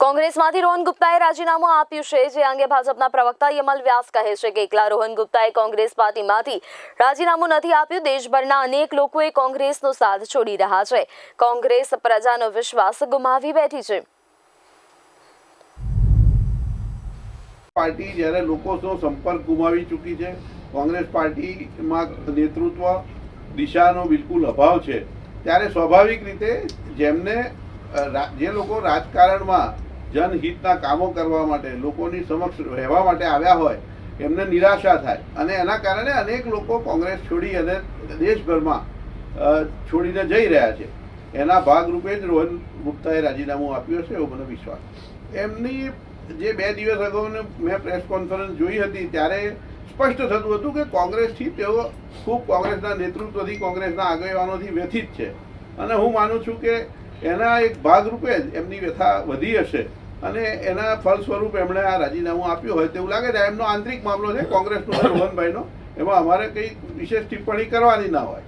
કોંગ્રેસમાંથી રોહન ગુપ્તાએ રાજીનામું આપ્યું છે. જે અંગે ભાજપના પ્રવક્તા યમલ વ્યાસ કહે છે કે એકલા રોહન ગુપ્તાએ કોંગ્રેસ પાર્ટીમાંથી રાજીનામું નથી આપ્યું. દેશભરના અનેક લોકોએ કોંગ્રેસનો સાથ છોડી રહ્યા છે. કોંગ્રેસ પ્રજાનો વિશ્વાસ ગુમાવી બેઠી છે. પાર્ટી જ્યારે લોકોનો સંપર્ક ગુમાવી ચૂકી છે, કોંગ્રેસ પાર્ટીમાં નેતૃત્વ દિશાનો બિલકુલ અભાવ છે. ત્યારે સ્વાભાવિક રીતે જેમને જે લોકો રાજકારણમાં જનહિતના કામો કરવા માટે, લોકોની સમક્ષ રહેવા માટે આવ્યા હોય, એમને નિરાશા થાય. અને એના કારણે અનેક લોકો કોંગ્રેસ છોડી અને દેશભરમાં છોડીને જઈ રહ્યા છે. એના ભાગરૂપે જ રોહન ગુપ્તાએ રાજીનામું આપ્યું હશે એવો મને વિશ્વાસ. એમની જે બે દિવસ અગાઉ મેં પ્રેસ કોન્ફરન્સ જોઈ હતી, ત્યારે સ્પષ્ટ થતું હતું કે કોંગ્રેસથી તેઓ ખૂબ કોંગ્રેસના નેતૃત્વથી, કોંગ્રેસના આગેવાનોથી વ્યથિત છે. અને હું માનું છું કે એના એક ભાગરૂપે જ એમની વ્યથા વધી હશે. અને એના ફળ સ્વરૂપ એમણે આ રાજીનામું આપ્યું હોય તેવું લાગે છે. એમનો આંતરિક મામલો છે કોંગ્રેસનો રોહનભાઈનો. એમાં અમારે કંઈ વિશેષ ટિપ્પણી કરવાની ના હોય.